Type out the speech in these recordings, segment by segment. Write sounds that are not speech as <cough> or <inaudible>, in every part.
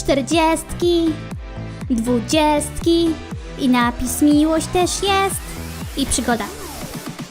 czterdziestki, dwudziestki i napis miłość też jest i przygoda.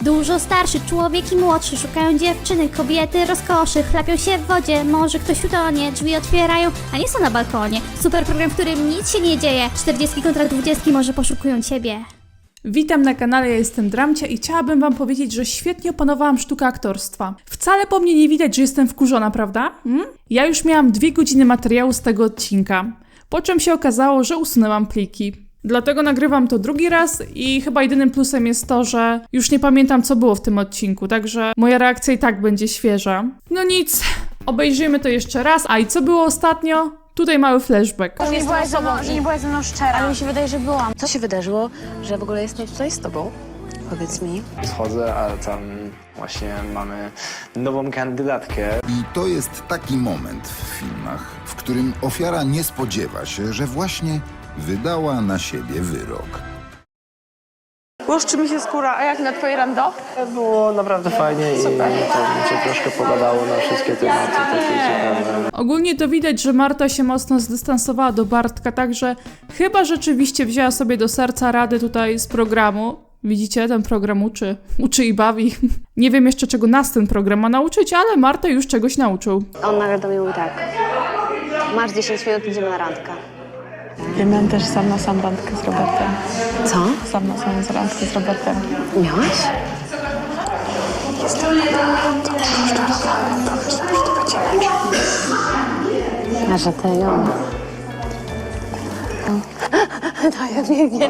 Dużo starszy człowiek i młodszy szukają dziewczyny, kobiety, rozkoszy, chlapią się w wodzie, może ktoś utonie, drzwi otwierają, a nie są na balkonie. Super program, w którym nic się nie dzieje. 40 kontra 20 może poszukują ciebie. Witam na kanale, ja jestem Dramcia i chciałabym wam powiedzieć, że świetnie opanowałam sztukę aktorstwa. Wcale po mnie nie widać, że jestem wkurzona, prawda? Hmm? Ja już miałam dwie godziny materiału z tego odcinka, po czym się okazało, że usunęłam pliki. Dlatego nagrywam to drugi raz i chyba jedynym plusem jest to, że już nie pamiętam co było w tym odcinku, także moja reakcja i tak będzie świeża. No nic, obejrzyjmy to jeszcze raz. A i co było ostatnio? Tutaj mały flashback. Że nie, byłaś ze mną, że i- nie byłaś ze mną szczera. Ale mi się wydaje, że byłam. Co się wydarzyło, że w ogóle jestem tutaj z tobą? Powiedz mi. Schodzę, a tam właśnie mamy nową kandydatkę. I to jest taki moment w filmach, w którym ofiara nie spodziewa się, że właśnie wydała na siebie wyrok. Łuszczy mi się skóra, a jak na twoje rando? Było naprawdę fajnie i to mi się troszkę pogadało na wszystkie tematy takie ciekawe. Ogólnie to widać, że Marta się mocno zdystansowała do Bartka, także chyba rzeczywiście wzięła sobie do serca radę tutaj z programu. Widzicie, ten program uczy, uczy i bawi. <laughs> Nie wiem jeszcze, czego nas ten program ma nauczyć, ale Marta już czegoś nauczył. On nagle do mnie mówi tak. Masz 10 minut, idziemy na randkę. Ja miałam też sam na sam randkę z Robertem. Co? Sam na sam randkę z Robertem. Miałeś? A że ty ona. No ja biegnie.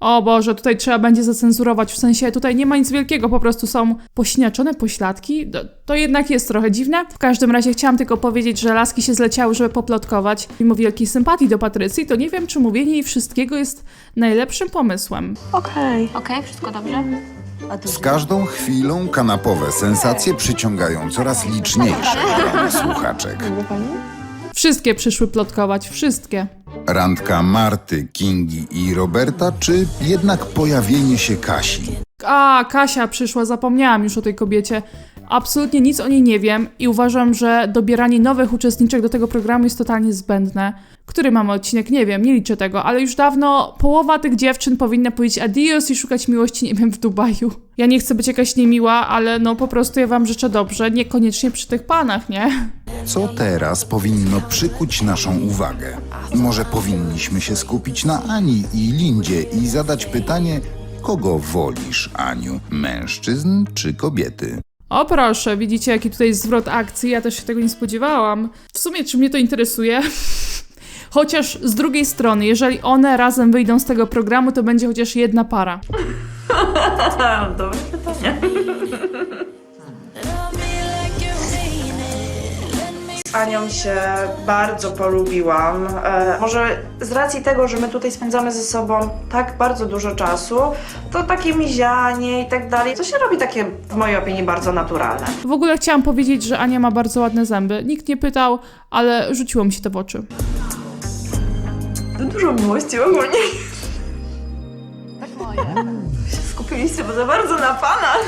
O Boże, tutaj trzeba będzie zacenzurować, w sensie tutaj nie ma nic wielkiego, po prostu są pośniaczone pośladki. To, to jednak jest trochę dziwne. W każdym razie chciałam tylko powiedzieć, że laski się zleciały, żeby poplotkować. Mimo wielkiej sympatii do Patrycji, to nie wiem, czy mówienie jej wszystkiego jest najlepszym pomysłem. Okej. Okej, wszystko dobrze? Z każdą chwilą kanapowe sensacje przyciągają coraz liczniejsze słuchaczek. Wszystkie przyszły plotkować, wszystkie. Randka Marty, Kingi i Roberta, czy jednak pojawienie się Kasi? A, Kasia przyszła, zapomniałam już o tej kobiecie. Absolutnie nic o niej nie wiem i uważam, że dobieranie nowych uczestniczek do tego programu jest totalnie zbędne. Który mamy odcinek? Nie wiem, nie liczę tego, ale już dawno połowa tych dziewczyn powinna powiedzieć adios i szukać miłości, nie wiem, w Dubaju. Ja nie chcę być jakaś niemiła, ale no po prostu ja wam życzę dobrze, niekoniecznie przy tych panach, nie? Co teraz powinno przykuć naszą uwagę? Może powinniśmy się skupić na Ani i Lindzie i zadać pytanie, kogo wolisz, Aniu? Mężczyzn czy kobiety? O proszę, widzicie jaki tutaj jest zwrot akcji, ja też się tego nie spodziewałam. W sumie czy mnie to interesuje? Chociaż z drugiej strony, jeżeli one razem wyjdą z tego programu, to będzie chociaż jedna para. <laughs> Z Anią się bardzo polubiłam. E, może z racji tego, że my tutaj spędzamy ze sobą tak bardzo dużo czasu, to takie mizianie i tak dalej, to się robi takie, w mojej opinii, bardzo naturalne. W ogóle chciałam powiedzieć, że Ania ma bardzo ładne zęby. Nikt nie pytał, ale rzuciło mi się to w oczy. Dużo miłości ogólnie. Się skupiliście bo za bardzo na panach.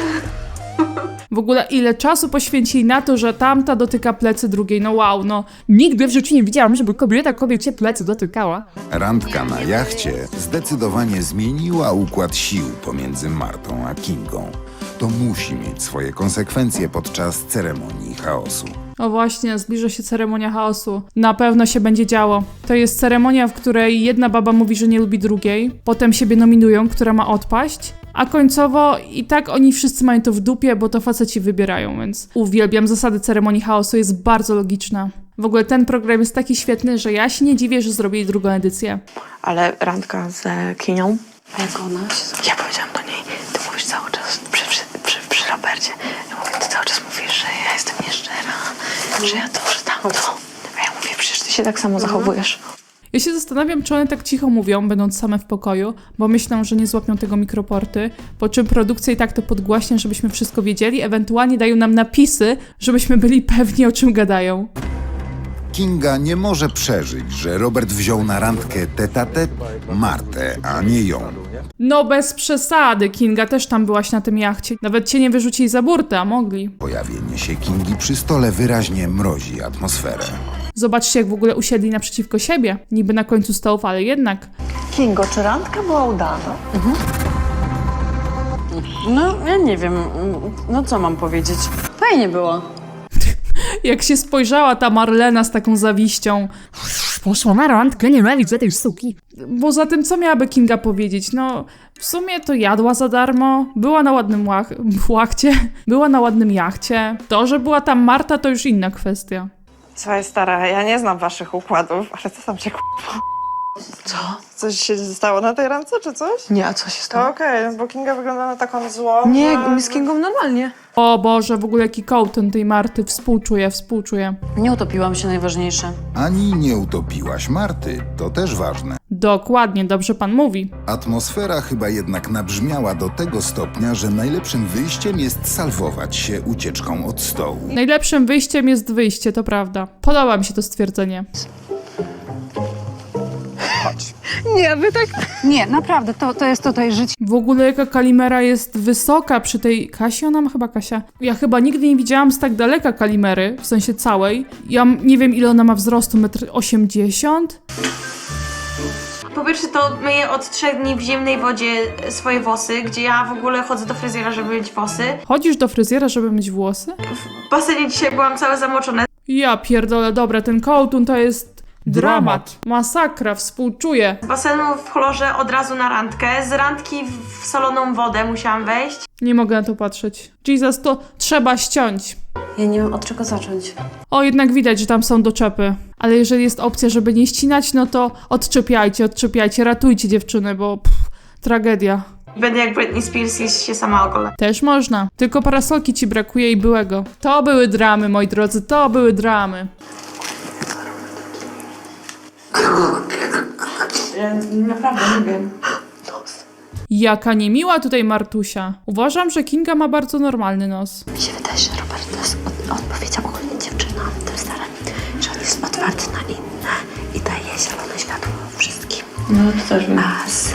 W ogóle ile czasu poświęcili na to, że tamta dotyka plecy drugiej. No wow, no. Nigdy w życiu nie widziałam, żeby kobieta kobiecie plecy dotykała. Randka na jachcie zdecydowanie zmieniła układ sił pomiędzy Martą a Kingą. To musi mieć swoje konsekwencje podczas ceremonii chaosu. O właśnie, zbliża się ceremonia chaosu. Na pewno się będzie działo. To jest ceremonia, w której jedna baba mówi, że nie lubi drugiej, potem siebie nominują, która ma odpaść, a końcowo i tak oni wszyscy mają to w dupie, bo to faceci wybierają, więc uwielbiam zasady ceremonii chaosu, jest bardzo logiczna. W ogóle ten program jest taki świetny, że ja się nie dziwię, że zrobili drugą edycję. Ale randka z Kinią? A jak ona się Ja powiedziałam do niej, ty mówisz cały czas przy, przy, przy, przy Robercie. Ja mówię, ty cały czas mówisz, że ja jestem nieszczera, że ja to, że tamto. A ja mówię, przecież ty się tak samo zachowujesz. Ja się zastanawiam, czy one tak cicho mówią, będąc same w pokoju, bo myślą, że nie złapią tego mikroporty, po czym produkcja i tak to podgłaśnie, żebyśmy wszystko wiedzieli, ewentualnie dają nam napisy, żebyśmy byli pewni, o czym gadają. Kinga nie może przeżyć, że Robert wziął na randkę tete Martę, a nie ją. No bez przesady, Kinga też tam byłaś na tym jachcie. Nawet cię nie wyrzucili za burtę, a mogli. Pojawienie się Kingi przy stole wyraźnie mrozi atmosferę. Zobaczcie, jak w ogóle usiedli naprzeciwko siebie. Niby na końcu stołów, ale jednak. Kingo, czy randka była udana? No, ja nie wiem. No co mam powiedzieć? Fajnie było. <laughs> Jak się spojrzała ta Marlena z taką zawiścią. Poszła na randkę, nienawidzę tej suki. Bo za tym, co miałaby Kinga powiedzieć? No, w sumie to jadła za darmo, była na ładnym łach <laughs> łachcie, była na ładnym jachcie. To, że była tam Marta, to już inna kwestia. Słuchaj, stara, ja nie znam waszych układów, ale co tam się k***a? Co? Coś się stało na tej randce, czy coś? Nie, a co się To stało? okej, bo Kinga wygląda na taką złą. Nie, że- my z Kingą normalnie. O Boże, w ogóle jaki kołtun tej Marty, współczuję, współczuję. Nie utopiłam się najważniejsze. Ani nie utopiłaś Marty, to też ważne. Dokładnie, dobrze pan mówi. Atmosfera chyba jednak nabrzmiała do tego stopnia, że najlepszym wyjściem jest salwować się ucieczką od stołu. Najlepszym wyjściem jest wyjście, to prawda. Podoba mi się to stwierdzenie. Nie, wy tak... Nie, naprawdę, to, to jest tutaj życie. W ogóle jaka Kalimera jest wysoka przy tej... Kasi ona ma chyba Kasia? Ja chyba nigdy nie widziałam z tak daleka Kalimery, w sensie całej. Ja nie wiem ile ona ma wzrostu, 1,80 m? Po pierwsze to myję od trzech dni w zimnej wodzie swoje włosy, gdzie ja w ogóle chodzę do fryzjera, żeby myć włosy. Chodzisz do fryzjera, żeby myć włosy? W basenie dzisiaj byłam cała zamoczona. Ja pierdolę, dobra, ten kołtun to jest dramat. Masakra, współczuję. Z basenu w chlorze od razu na randkę, z randki w soloną wodę musiałam wejść. Nie mogę na to patrzeć. Jesus, to trzeba ściąć. Ja nie wiem od czego zacząć. O, jednak widać, że tam są doczepy. Ale jeżeli jest opcja, żeby nie ścinać, no to odczepiajcie, odczepiajcie, ratujcie dziewczyny, bo pff, tragedia. Będę jak Britney Spears i się sama ogolę. Też można. Tylko parasolki ci brakuje i byłego. To były dramy, moi drodzy, to były dramy. Ja naprawdę nie wiem. Jaka niemiła tutaj Martusia. Uważam, że Kinga ma bardzo normalny nos. Mi się wydaje, że Robert jest od, odpowiedział ogólnie dziewczynom, tym starym, że on jest otwarty na inne i daje zielone światło wszystkim. No to też wiem. A z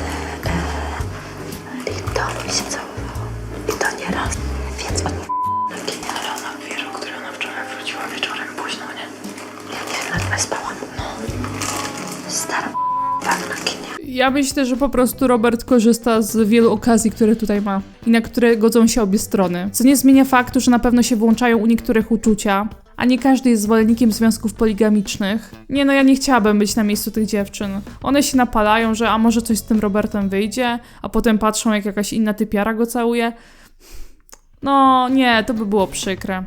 Stara tak. Ja myślę, że po prostu Robert korzysta z wielu okazji, które tutaj ma i na które godzą się obie strony. Co nie zmienia faktu, że na pewno się włączają u niektórych uczucia, a nie każdy jest zwolennikiem związków poligamicznych. Nie no, ja nie chciałabym być na miejscu tych dziewczyn. One się napalają, że a może coś z tym Robertem wyjdzie, a potem patrzą jak jakaś inna typiara go całuje. No nie, to by było przykre.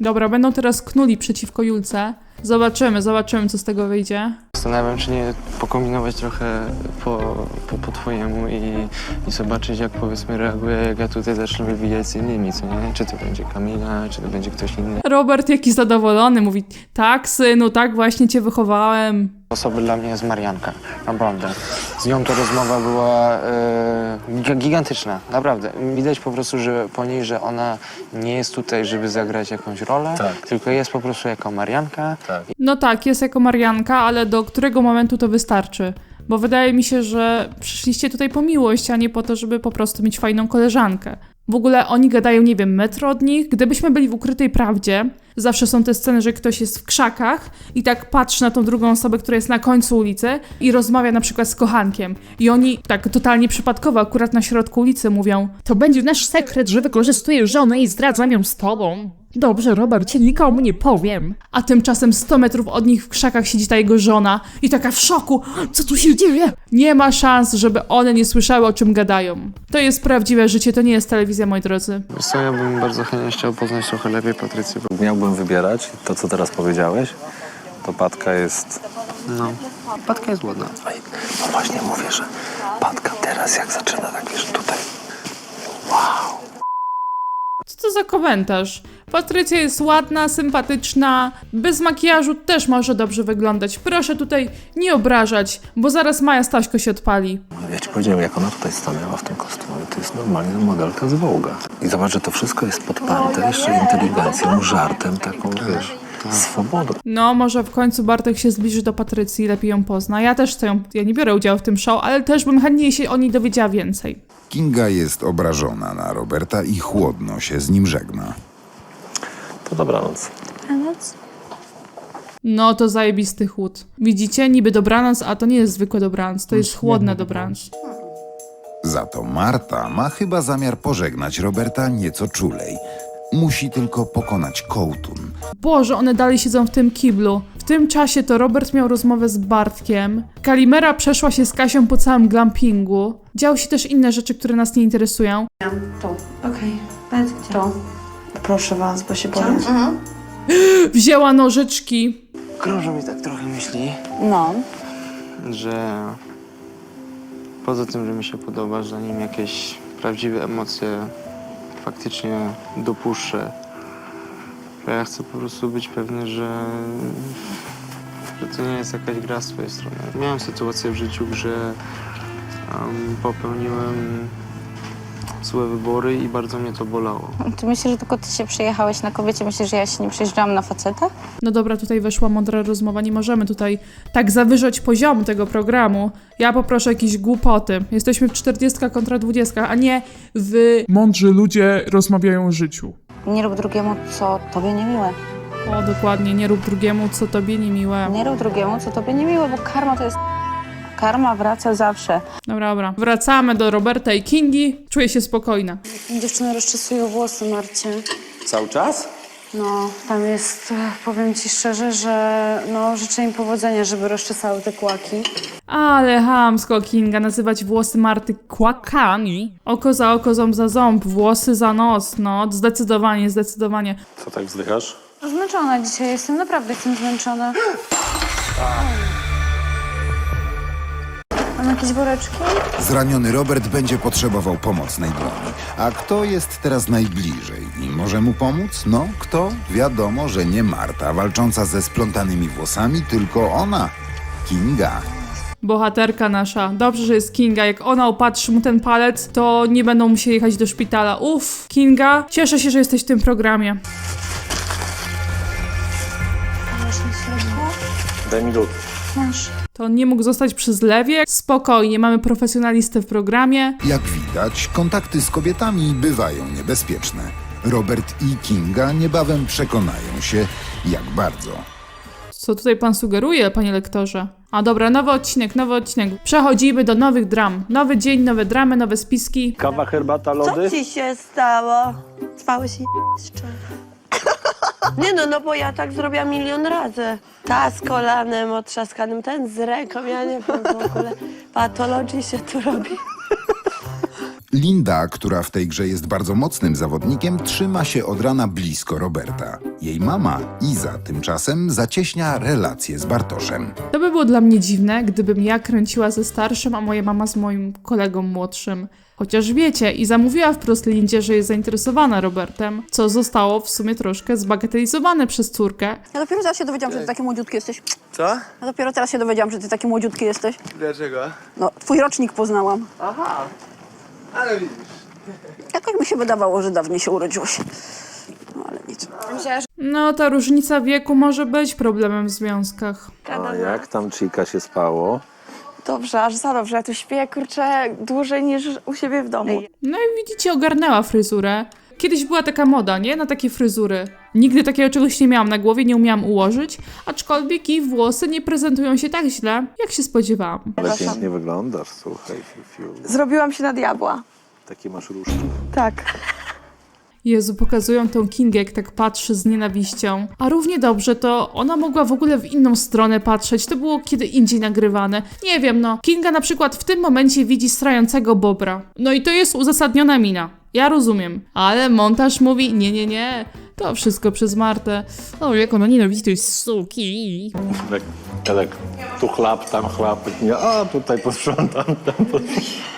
Dobra, będą teraz knuli przeciwko Julce. Zobaczymy, zobaczymy co z tego wyjdzie. Zastanawiam czy nie pokombinować trochę po, po, po twojemu i, i zobaczyć jak powiedzmy reaguje, jak ja tutaj zacznę wywijać z innymi, co nie? Czy to będzie Kamila, czy to będzie ktoś inny. Robert jaki zadowolony, mówi tak synu, tak właśnie cię wychowałem. Osoby dla mnie jest Marianka, naprawdę. Z nią ta rozmowa była e, giga- gigantyczna, naprawdę. Widać po prostu, że po niej, że ona nie jest tutaj, żeby zagrać jakąś rolę, tylko jest po prostu jako Marianka. No tak, jest jako Marianka, ale do którego momentu to wystarczy? Bo wydaje mi się, że przyszliście tutaj po miłość, a nie po to, żeby po prostu mieć fajną koleżankę. W ogóle oni gadają, nie wiem, metro od nich. Gdybyśmy byli w ukrytej prawdzie, zawsze są te sceny, że ktoś jest w krzakach i tak patrzy na tą drugą osobę, która jest na końcu ulicy i rozmawia na przykład z kochankiem. I oni tak totalnie przypadkowo, akurat na środku ulicy mówią To będzie nasz sekret, że wykorzystuję żonę i zdradzam ją z tobą. Dobrze, Robercie, nikomu nie powiem. A tymczasem 100 metrów od nich w krzakach siedzi ta jego żona i taka w szoku. Co tu się dzieje? Nie ma szans, żeby one nie słyszały, o czym gadają. To jest prawdziwe życie, to nie jest telewizja, moi drodzy. Wiesz co, ja bym bardzo chętnie chciał poznać trochę lepiej Patrycję. bo- Miałbym wybierać to, co teraz powiedziałeś, to Patka jest... No, Patka jest ładna. No właśnie mówię, że Patka teraz jak zaczyna, tak wiesz, tutaj... Co to za komentarz? Patrycja jest ładna, sympatyczna, bez makijażu też może dobrze wyglądać. Proszę tutaj nie obrażać, bo zaraz Maja Staśko się odpali. Ja ci powiedziałem, jak ona tutaj stanęła w tym kostiumie, to jest normalnie modelka z Wołga. I zobacz, że to wszystko jest podparte jeszcze inteligencją, żartem, taką, wiesz, swobodą. No, może w końcu Bartek się zbliży do Patrycji i lepiej ją pozna. Ja też chcę ją, ja nie biorę udziału w tym show, ale też bym chętnie się o niej dowiedziała więcej. Kinga jest obrażona na Roberta i chłodno się z nim żegna. To dobranoc. No to zajebisty chłód. Widzicie? Niby dobranoc, a to nie jest zwykły dobranoc, to jest chłodna dobranoc. Za to Marta ma chyba zamiar pożegnać Roberta nieco czulej. Musi tylko pokonać kołtun. Boże, one dalej siedzą w tym kiblu. W tym czasie to Robert miał rozmowę z Bartkiem. Kalimera przeszła się z Kasią po całym glampingu. Działy się też inne rzeczy, które nas nie interesują. Okej, powiedz gdzie. To. Proszę was, bo się boję. <gasps> Wzięła nożyczki. Krążą mi tak trochę myśli, No. że poza tym, że mi się podoba, że nim jakieś prawdziwe emocje faktycznie dopuszczę, to ja chcę po prostu być pewny, że, że to nie jest jakaś gra z twojej strony. Miałem sytuację w życiu, że um, popełniłem złe wybory i bardzo mnie to bolało. Ty myślisz, że tylko ty się przyjechałeś na kobiecie? Myślisz, że ja się nie przyjeżdżałam na faceta? No dobra, tutaj weszła mądra rozmowa. Nie możemy tutaj tak zawyżać poziomu tego programu. Ja poproszę jakieś głupoty. Jesteśmy w 40 kontra 20, a nie w Mądrzy ludzie rozmawiają o życiu. Nie rób drugiemu, co tobie niemiłe. O, dokładnie, nie rób drugiemu, co tobie niemiłe. Nie rób drugiemu, co tobie niemiłe, bo karma to jest... Karma wraca zawsze. Dobra, dobra. Wracamy do Roberta i Kingi. Czuję się spokojna. Dziewczyny rozczesują włosy, Marcie. Cały czas? No, tam jest, e, powiem ci szczerze, że no, życzę im powodzenia, żeby rozczesały te kłaki. Ale hamsko Kinga nazywać włosy Marty kłakami. Oko za oko, ząb za ząb, włosy za nos. No, zdecydowanie, zdecydowanie. Co tak wzdychasz? Zmęczona dzisiaj jestem, naprawdę jestem zmęczona. <gasps> Mam jakieś woreczki? Zraniony Robert będzie potrzebował pomocnej dłoni. A kto jest teraz najbliżej i może mu pomóc? No, kto? Wiadomo, że nie Marta, walcząca ze splątanymi włosami, tylko ona, Kinga. Bohaterka nasza. Dobrze, że jest Kinga. Jak ona opatrzy mu ten palec, to nie będą musieli jechać do szpitala. Uff, Kinga, cieszę się, że jesteś w tym programie. Daj mi lód. Masz. To on nie mógł zostać przy zlewie. Spokojnie, mamy profesjonalistę w programie. Jak widać, kontakty z kobietami bywają niebezpieczne. Robert i Kinga niebawem przekonają się, jak bardzo. Co tutaj pan sugeruje, panie lektorze? A dobra, nowy odcinek, nowy odcinek. Przechodzimy do nowych dram. Nowy dzień, nowe dramy, nowe spiski. Kawa, herbata, lody? Co ci się stało? Spałeś jeszcze? Nie no, no bo ja tak zrobiłam milion razy. Ta z kolanem otrzaskanym, ten z ręką, ja nie wiem w ogóle. Patologii się tu robi. Linda, która w tej grze jest bardzo mocnym zawodnikiem, trzyma się od rana blisko Roberta. Jej mama, Iza, tymczasem zacieśnia relacje z Bartoszem. To by było dla mnie dziwne, gdybym ja kręciła ze starszym, a moja mama z moim kolegą młodszym. Chociaż wiecie, i zamówiła wprost Lindzie, że jest zainteresowana Robertem, co zostało w sumie troszkę zbagatelizowane przez córkę. Ja dopiero teraz się dowiedziałam, że ty taki młodziutki jesteś. Co? Ja dopiero teraz się dowiedziałam, że ty taki młodziutki jesteś. Dlaczego? No, twój rocznik poznałam. Aha, ale widzisz. Jakoś mi się wydawało, że dawniej się urodziłeś. No, ale nic. No, ta różnica wieku może być problemem w związkach. A jak tam Chica się spało? Dobrze, aż za dobrze. Ja tu śpię, kurczę, dłużej niż u siebie w domu. No i widzicie, ogarnęła fryzurę. Kiedyś była taka moda, nie? Na takie fryzury. Nigdy takiego czegoś nie miałam na głowie, nie umiałam ułożyć, aczkolwiek jej włosy nie prezentują się tak źle, jak się spodziewałam. Ale pięknie wyglądasz, słuchaj, Fifiu. Zrobiłam się na diabła. Takie masz różdżki. Tak. Jezu, pokazują tą Kingę, jak tak patrzy z nienawiścią. A równie dobrze to ona mogła w ogóle w inną stronę patrzeć. To było kiedy indziej nagrywane. Nie wiem, no. Kinga na przykład w tym momencie widzi strającego bobra. No i to jest uzasadniona mina. Ja rozumiem. Ale montaż mówi, nie, nie, nie. To wszystko przez Martę. O, jak ona nienawidzi tej suki. Elek, Elek, tu chlap, tam chlap. A tutaj posprzątam, tam posprzątam.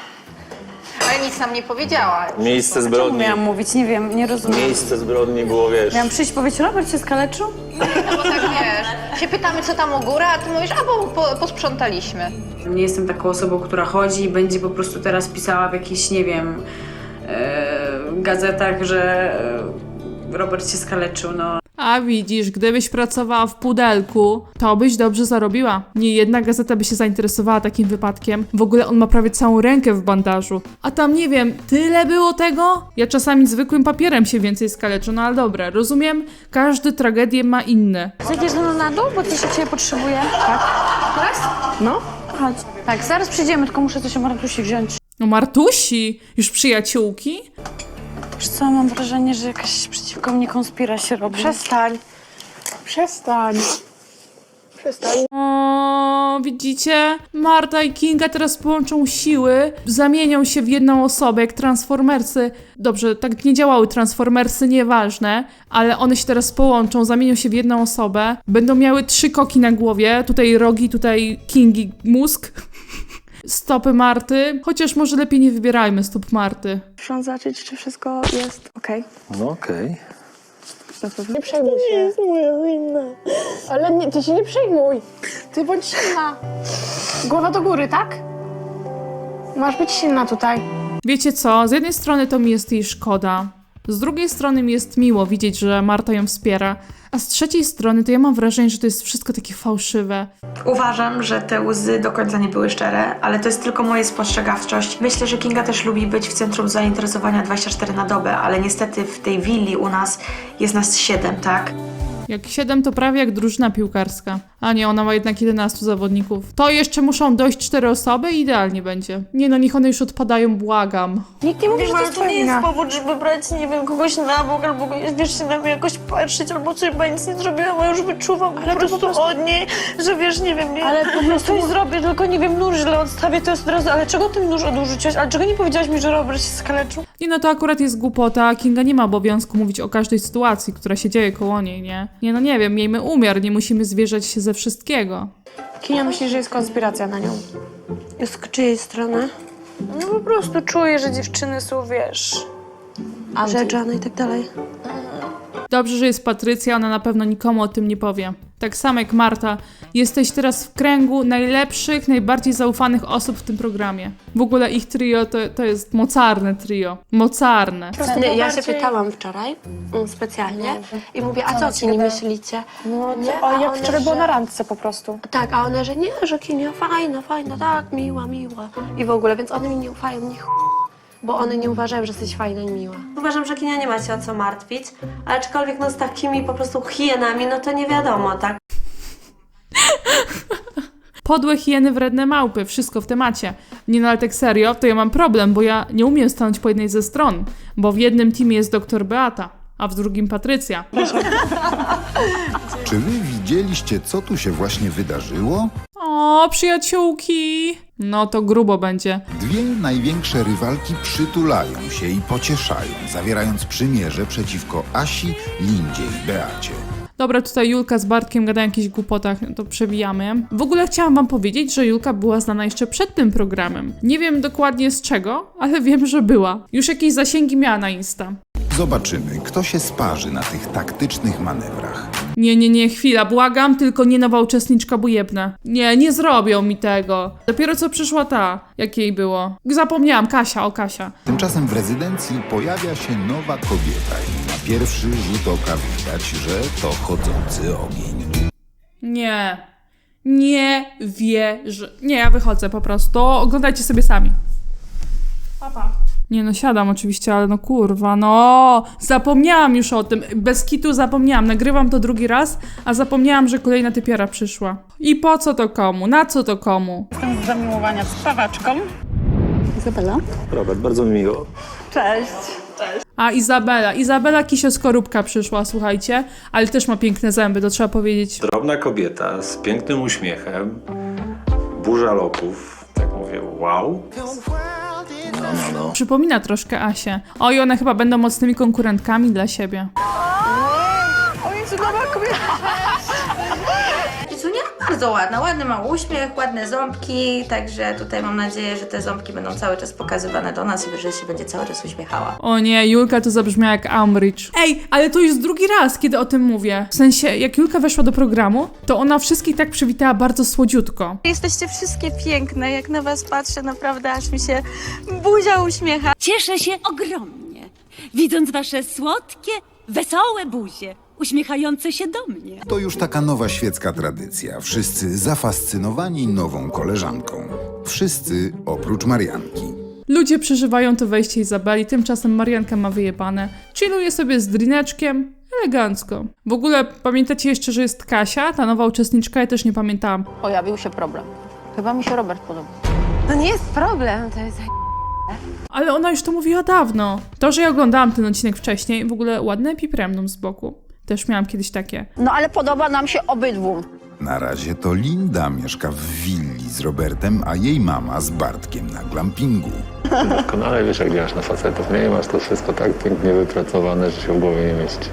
Ale nic nam nie powiedziała. Miejsce Czemu zbrodni. miałam mówić? Nie wiem, nie rozumiem. Miejsce zbrodni było, wiesz. Miałam przyjść powiedzieć, Robert się skaleczył? No bo tak wiesz, się pytamy, co tam u góry, a ty mówisz, a bo po, posprzątaliśmy. Nie jestem taką osobą, która chodzi i będzie po prostu teraz pisała w jakichś, nie wiem, e, gazetach, że e, Robert się skaleczył, no. A widzisz, gdybyś pracowała w pudelku, to byś dobrze zarobiła. Nie jedna gazeta by się zainteresowała takim wypadkiem. W ogóle on ma prawie całą rękę w bandażu. A tam nie wiem, tyle było tego? Ja czasami zwykłym papierem się więcej skaleczę, no ale dobra, rozumiem, każdy tragedię ma inne. Zejdziesz ze mną na dół, bo coś od ciebie potrzebuję. Tak? Teraz? No. Chodź. Tak, zaraz przyjdziemy, tylko muszę coś o Martusi wziąć. No Martusi, już przyjaciółki? Wiesz co, mam wrażenie, że jakaś przeciwko mnie konspira się robi. Przestań. Przestań. Przestań. O, widzicie? Marta i Kinga teraz połączą siły, zamienią się w jedną osobę, jak Transformersy. Dobrze, tak nie działały Transformersy, nieważne, ale one się teraz połączą, zamienią się w jedną osobę. Będą miały trzy koki na głowie, tutaj rogi, tutaj Kingi mózg. <laughs> Stopy Marty, chociaż może lepiej nie wybierajmy stóp Marty. Muszę zobaczyć, czy wszystko jest okej. No okej. Nie przejmuj się. jest moja wina. Ale nie, ty się nie przejmuj. Ty bądź silna. Głowa do góry, tak? Masz być silna tutaj. Wiecie co, z jednej strony to mi jest jej szkoda, z drugiej strony mi jest miło widzieć, że Marta ją wspiera, a z trzeciej strony to ja mam wrażenie, że to jest wszystko takie fałszywe. Uważam, że te łzy do końca nie były szczere, ale to jest tylko moja spostrzegawczość. Myślę, że Kinga też lubi być w centrum zainteresowania 24 na dobę, ale niestety w tej willi u nas jest nas 7, tak? Jak 7 to prawie jak drużyna piłkarska. A nie, ona ma jednak 11 zawodników. To jeszcze muszą dojść 4 osoby i idealnie będzie. Nie no, niech one już odpadają, błagam. Nikt nie mówi, że to nie jest powód, żeby brać, nie wiem, kogoś na bok albo wiesz, się na mnie jakoś patrzeć albo coś, bo ja nic nie zrobiłam, a już wyczuwam Ale po prostu, po prostu- od niej, że wiesz, nie wiem, nie, Ale po prostu- coś zrobię, tylko nie wiem, nóż źle odstawię, to jest od razu, ale czego ten nóż odurzyłeś? Ale czego nie powiedziałaś mi, że Robert się skaleczył? Nie no, to akurat jest głupota, Kinga nie ma obowiązku mówić o każdej sytuacji, która się dzieje koło niej, nie? Nie no, nie wiem, miejmy umiar, nie musimy zwierzać się ze wszystkiego. Kinia myśli, że jest konspiracja na nią. Z czyjej strony? No po prostu czuję, że dziewczyny są, wiesz... Że Jana i tak dalej. Dobrze, że jest Patrycja, ona na pewno nikomu o tym nie powie. Tak samo jak Marta, jesteś teraz w kręgu najlepszych, najbardziej zaufanych osób w tym programie. W ogóle ich trio to, to jest mocarne trio. Mocarne. Nie, ja się pytałam wczoraj mm, specjalnie i mówię, a co o Kini myślicie? No, Nie, a jak one, wczoraj było że- na randce po prostu. Tak, a one, że nie, że Kinia fajna, fajna, tak, miła, miła. I w ogóle, więc one mi nie ufają, nie ch... Bo one nie uważają, że jesteś fajna i miła. Uważam, że Kinia nie ma się o co martwić, ale aczkolwiek no z takimi po prostu hienami, no to nie wiadomo, tak? Podłe hieny, wredne małpy, wszystko w temacie. Nie no, ale tak serio, to ja mam problem, bo ja nie umiem stanąć po jednej ze stron. Bo w jednym teamie jest doktor Beata, a w drugim Patrycja. Czy wy widzieliście, co tu się właśnie wydarzyło? O, przyjaciółki! No to grubo będzie. Dwie największe rywalki przytulają się i pocieszają, zawierając przymierze przeciwko Asi, Lindzie i Beacie. Dobra, tutaj Julka z Bartkiem gadają o jakichś głupotach, no to przewijamy. W ogóle chciałam wam powiedzieć, że Julka była znana jeszcze przed tym programem. Nie wiem dokładnie z czego, ale wiem, że była. Już jakieś zasięgi miała na Insta. Zobaczymy, kto się sparzy na tych taktycznych manewrach. Nie, nie, nie, chwila, błagam, tylko nie nowa uczestniczka bujebna. Nie, nie zrobią mi tego. Dopiero co przyszła ta, jak jej było. Zapomniałam, Kasia, o Kasia. Tymczasem w rezydencji pojawia się nowa kobieta pierwszy rzut oka widać, że to chodzący ogień. Nie. Nie wierzę. Nie, ja wychodzę po prostu. Oglądajcie sobie sami. Papa. Nie no, siadam oczywiście, ale no kurwa, no. Zapomniałam już o tym. Bez kitu zapomniałam. Nagrywam to drugi raz, a zapomniałam, że kolejna typiara przyszła. I po co to komu? Na co to komu? Jestem z zamiłowania spawaczką. Izabela? Robert, bardzo mi miło. Cześć. A Izabela. Izabela Kisio-Skorupka przyszła, słuchajcie. Ale też ma piękne zęby, to trzeba powiedzieć. Drobna kobieta z pięknym uśmiechem, burza loków, tak mówię, wow. No, no, no. Przypomina troszkę Asię. Oj, one chyba będą mocnymi konkurentkami dla siebie. Oj, cudowna kobieta. Bardzo ładna, ładny ma uśmiech, ładne ząbki, także tutaj mam nadzieję, że te ząbki będą cały czas pokazywane do nas i że się będzie cały czas uśmiechała. O nie, Julka to zabrzmiała jak Ambridge. Ej, ale to już drugi raz, kiedy o tym mówię. W sensie, jak Julka weszła do programu, to ona wszystkich tak przywitała bardzo słodziutko. Jesteście wszystkie piękne, jak na was patrzę, naprawdę aż mi się buzia uśmiecha. Cieszę się ogromnie, widząc wasze słodkie, wesołe buzie. Uśmiechające się do mnie. To już taka nowa świecka tradycja. Wszyscy zafascynowani nową koleżanką. Wszyscy oprócz Marianki. Ludzie przeżywają to wejście Izabeli, tymczasem Marianka ma wyjebane. Chilluje sobie z drineczkiem, elegancko. W ogóle pamiętacie jeszcze, że jest Kasia, ta nowa uczestniczka, ja też nie pamiętałam. Pojawił się problem. Chyba mi się Robert podoba. To nie jest problem, to jest... Ale ona już to mówiła dawno. To, że ja oglądałam ten odcinek wcześniej, w ogóle ładne epipremnum z boku. Też miałam kiedyś takie. No ale podoba nam się obydwu. Na razie to Linda mieszka w willi z Robertem, a jej mama z Bartkiem na glampingu. Doskonale wiesz, jak działasz na facetów, nie? Masz to wszystko tak pięknie wypracowane, że się w głowie nie mieści.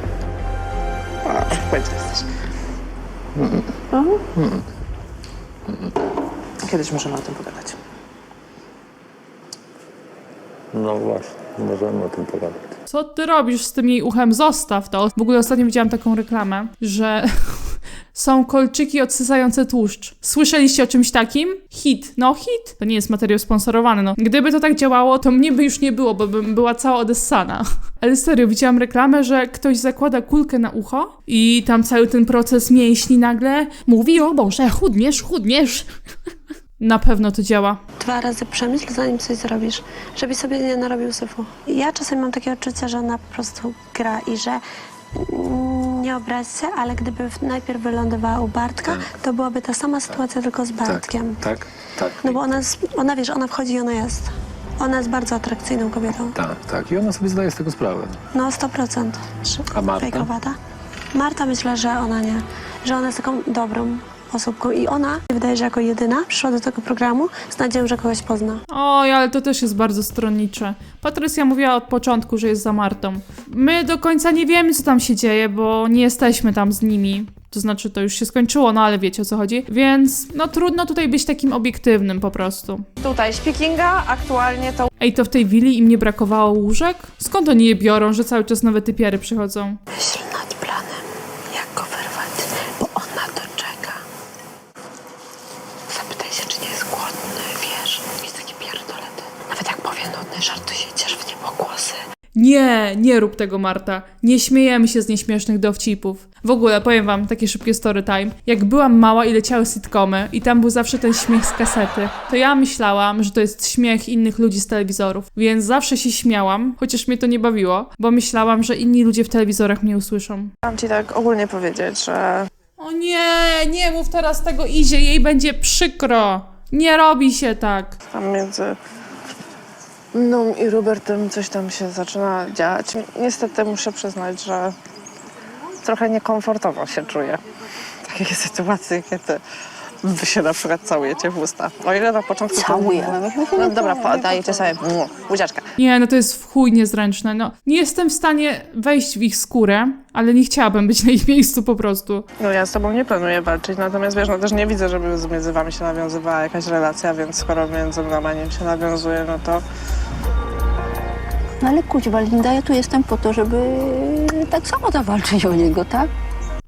Kiedyś możemy o tym pogadać. No właśnie, możemy o tym pogadać. Co ty robisz z tym jej uchem? Zostaw to. W ogóle ostatnio widziałam taką reklamę, że <laughs> są kolczyki odsysające tłuszcz. Słyszeliście o czymś takim? Hit. No hit. To nie jest materiał sponsorowany, no. Gdyby to tak działało, to mnie by już nie było, bo bym była cała odessana. <laughs> Ale serio, widziałam reklamę, że ktoś zakłada kulkę na ucho i tam cały ten proces mięśni nagle mówi, o Boże, chudniesz, chudniesz. <laughs> Na pewno to działa. Dwa razy przemyśl, zanim coś zrobisz, żebyś sobie nie narobił syfu. Ja czasem mam takie odczucie, że ona po prostu gra i że nie obraź się, ale gdyby najpierw wylądowała u Bartka, to byłaby ta sama sytuacja, tylko z Bartkiem. Tak, tak. No bo ona, jest, ona wiesz, ona wchodzi i ona jest. Ona jest bardzo atrakcyjną kobietą. Tak, tak. I ona sobie zdaje z tego sprawę. No 100%. A Marta? Fejkowata. Marta myślę, że ona nie. Że ona jest taką dobrą osobką i ona, wydaje, że jako jedyna przyszła do tego programu z nadzieją, że kogoś pozna. Oj, ale to też jest bardzo stronnicze. Patrycja mówiła od początku, że jest za Martą. My do końca nie wiemy, co tam się dzieje, bo nie jesteśmy tam z nimi. To znaczy, to już się skończyło, no ale wiecie o co chodzi. Więc, no trudno tutaj być takim obiektywnym po prostu. Tutaj śpi Kinga, aktualnie to Ej, to w tej willi im nie brakowało łóżek? Skąd oni je biorą, że cały czas nowe typiary przychodzą? Myśl nad planem, jak go wyrwać, bo on na to czeka. Zapytaj się, czy nie jest głodny, wiesz, jest taki pierdolety. Nawet jak powie nudny żart, to się ciesz w niebogłosy. Nie, nie rób tego, Marta. Nie śmiejemy się z nieśmiesznych dowcipów. W ogóle, powiem wam, takie szybkie story time. Jak byłam mała i leciały sitcomy i tam był zawsze ten śmiech z kasety, to ja myślałam, że to jest śmiech innych ludzi z telewizorów. Więc zawsze się śmiałam, chociaż mnie to nie bawiło, bo myślałam, że inni ludzie w telewizorach mnie usłyszą. Mam ci tak ogólnie powiedzieć, że O nie, nie mów teraz tego Izie, jej będzie przykro. Nie robi się tak. tam między mną i Robertem coś tam się zaczyna dziać. Niestety muszę przyznać, że trochę niekomfortowo się czuję w takiej sytuacji, kiedy wy się na przykład całujecie w usta. O ile na początku... Całujemy, myśmy się No nie dobra, dajcie sobie buziaczka. Nie, no to jest w chuj niezręczne. No, nie jestem w stanie wejść w ich skórę, ale nie chciałabym być na ich miejscu po prostu. No ja z tobą nie planuję walczyć, natomiast wiesz, no też nie widzę, żeby między wami się nawiązywała jakaś relacja, więc skoro między mną a nim się nawiązuje, no to No ale kuźwa, Linda, ja tu jestem po to, żeby tak samo zawalczyć o niego, tak?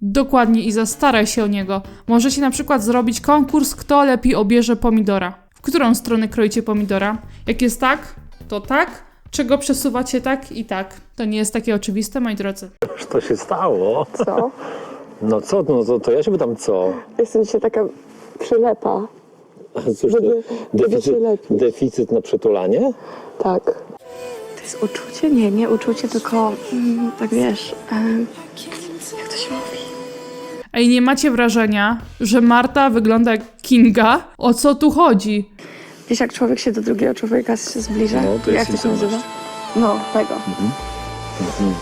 Dokładnie, Iza, staraj się o niego. Możecie na przykład zrobić konkurs, kto lepiej obierze pomidora. W którą stronę kroicie pomidora? Jak jest tak, to tak. Czego przesuwacie tak i tak. To nie jest takie oczywiste, moi drodzy. To się stało. Co? <laughs> No co, no to, to ja się pytam co? Jestem dzisiaj taka przylepa. A Cóż, to deficyt, lepiej. deficyt na przytulanie? Tak. To jest uczucie? Nie, nie uczucie, tylko mm, tak wiesz, em, jak to się mówi? Ej, nie macie wrażenia, że Marta wygląda jak Kinga? O co tu chodzi? Wiesz, jak człowiek się do drugiego człowieka się zbliża? No, to jest jak to się intymność. nazywa? No, tego. Więc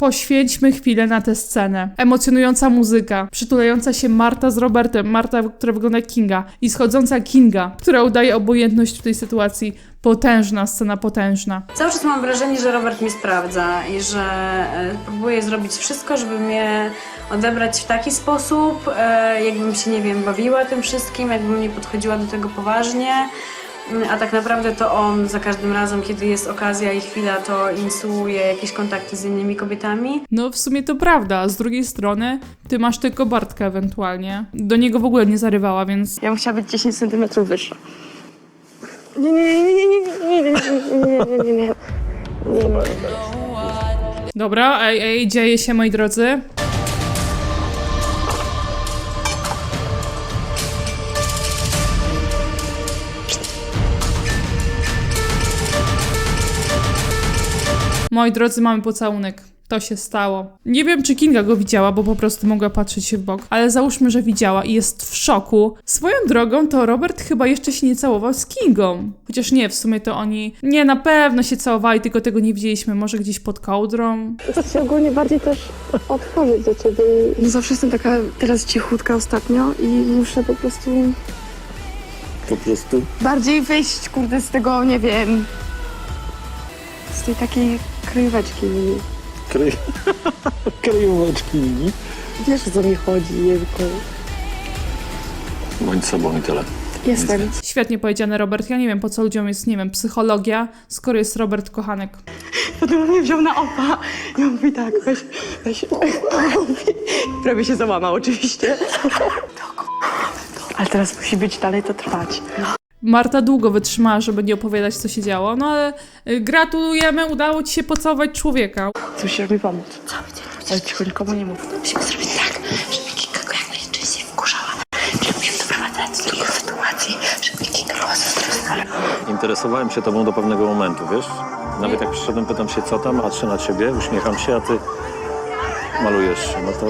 Poświęćmy chwilę na tę scenę. Emocjonująca muzyka, przytulająca się Marta z Robertem, Marta, która wygląda jak Kinga, i schodząca Kinga, która udaje obojętność w tej sytuacji. Potężna scena, potężna. Cały czas mam wrażenie, że Robert mnie sprawdza i że e, próbuje zrobić wszystko, żeby mnie odebrać w taki sposób, e, jakbym się, nie wiem, bawiła tym wszystkim, jakbym nie podchodziła do tego poważnie. Mm, A tak naprawdę to on za każdym razem, kiedy jest okazja i chwila, to inicjuje jakieś kontakty z innymi kobietami. No, w sumie to prawda, a z drugiej strony ty masz tylko Bartka ewentualnie. Do niego w ogóle nie zarywała, więc ja bym chciała być 10 cm wyższa. Nie, nie, nie, nie, nie, nie, nie, nie, nie, nie, nie, nie, nie. Dobra, ej, ej, dzieje się, moi drodzy. Moi drodzy, mamy pocałunek. To się stało. Nie wiem, czy Kinga go widziała, bo po prostu mogła patrzeć się w bok, ale załóżmy, że widziała i jest w szoku. Swoją drogą to Robert chyba jeszcze się nie całował z Kingą. Chociaż nie, w sumie to oni. Nie, na pewno się całowali, tylko tego nie widzieliśmy. Może gdzieś pod kołdrą. Chcę ogólnie bardziej też otworzyć do ciebie. No zawsze jestem taka teraz cichutka ostatnio i muszę po prostu Po prostu bardziej wyjść, kurde, z tego, nie wiem, z tej takiej kryjóweczki. Kry... <laughs> kryjóweczki. Wiesz, o co mi chodzi, Jejku. Bądź sobą i tyle. Jestem. Świetnie powiedziane, Robert. Ja nie wiem, po co ludziom jest, nie wiem, psychologia, skoro jest Robert kochanek. Potem mnie wziął na opa i on mówi tak, weź, weź. Prawie się załamał oczywiście. Ale teraz musi być dalej to trwać. Marta długo wytrzymała, żeby nie opowiadać, co się działo, no ale y, gratulujemy, udało ci się pocałować człowieka. Musisz mi pomóc. Co będzie? Ale cicho nikomu nie mów. Musimy zrobić tak, żeby Kinga go jak najczęściej wkurzała. Czyli musimy doprowadzać do takich sytuacji, żeby Kinga była zazdrosna. Interesowałem się tobą do pewnego momentu, wiesz? Nawet jak przyszedłem, pytam się co tam, patrzę na ciebie, uśmiecham się, a ty malujesz się. No to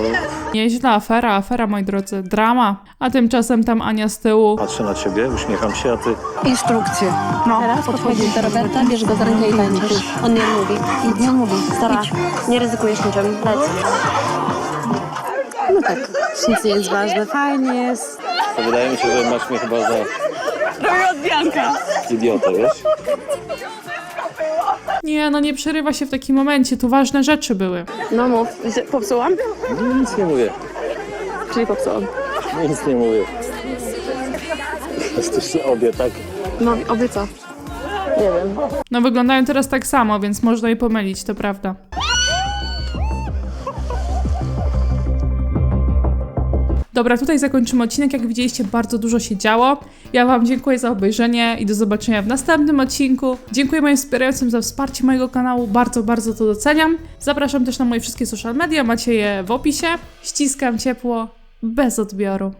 Nieźle, afera, afera, moi drodzy, drama. A tymczasem tam Ania z tyłu. patrzę na ciebie, uśmiecham się, a ty Instrukcje. No, Teraz podchodzisz do Roberta, bierz go za rękę i tańczysz. On nie mówi. I nie mówi. Stara, nie ryzykujesz niczym. Lec. No tak, nic nie jest ważne. Fajnie jest. to wydaje mi się, że masz mnie chyba za Robię odbianka. idiotę, wiesz? Nie, no nie przerywa się w takim momencie, tu ważne rzeczy były. No mów, popsułam? No, nic nie mówię, Czyli popsułam. nic nie mówię. Jesteście obie, tak? No, obieca. Nie wiem. No wyglądają teraz tak samo, więc można je pomylić, to prawda. Dobra, tutaj zakończymy odcinek. Jak widzieliście, bardzo dużo się działo. Ja Wam dziękuję za obejrzenie i do zobaczenia w następnym odcinku. Dziękuję moim wspierającym za wsparcie mojego kanału, bardzo, bardzo to doceniam. Zapraszam też na moje wszystkie social media, macie je w opisie. Ściskam ciepło, bez odbioru.